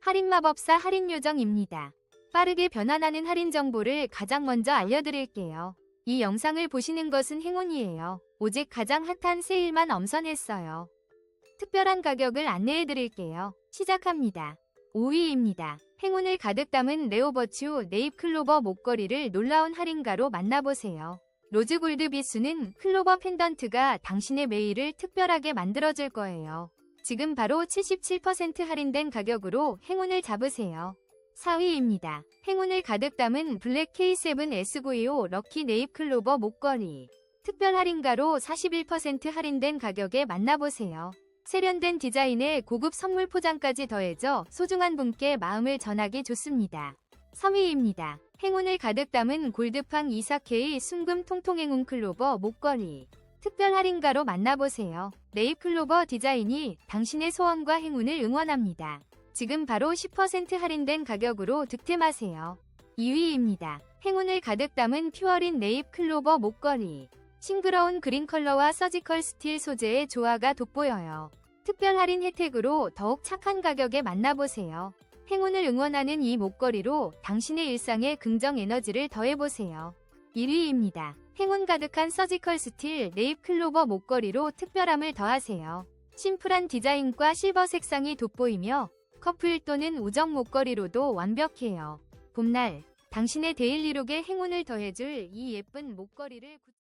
할인마법사 할인요정입니다. 빠르게 변환하는 할인 정보를 가장 먼저 알려드릴게요. 이 영상을 보시는 것은 행운이에요. 오직 가장 핫한 세일만 엄선했어요. 특별한 가격을 안내해드릴게요. 시작합니다. 5위입니다. 행운을 가득 담은 레오버츄 네잎 클로버 목걸이를 놀라운 할인가로 만나보세요. 로즈골드 비수는 클로버 펜던트가 당신의 매일을 특별하게 만들어줄 거예요. 지금 바로 77% 할인된 가격으로 행운을 잡으세요. 4위입니다. 행운을 가득 담은 블랙 K7S925 럭키 네잎 클로버 목걸이. 특별 할인가로 41% 할인된 가격에 만나보세요. 세련된 디자인에 고급 선물 포장까지 더해져 소중한 분께 마음을 전하기 좋습니다. 3위입니다. 행운을 가득 담은 골드팡 24K 순금 통통 행운 클로버 목걸이. 특별 할인가로 만나보세요. 네잎 클로버 디자인이 당신의 소원과 행운을 응원합니다. 지금 바로 10% 할인된 가격으로 득템하세요. 2위입니다. 행운을 가득 담은 퓨어린 네잎 클로버 목걸이. 싱그러운 그린 컬러와 서지컬 스틸 소재의 조화가 돋보여요. 특별 할인 혜택으로 더욱 착한 가격에 만나보세요. 행운을 응원하는 이 목걸이로 당신의 일상에 긍정 에너지를 더해보세요. 1위입니다. 행운 가득한 서지컬 스틸 네잎 클로버 목걸이로 특별함을 더하세요. 심플한 디자인과 실버 색상이 돋보이며 커플 또는 우정 목걸이로도 완벽해요. 봄날, 당신의 데일리룩에 행운을 더해줄 이 예쁜 목걸이를 구-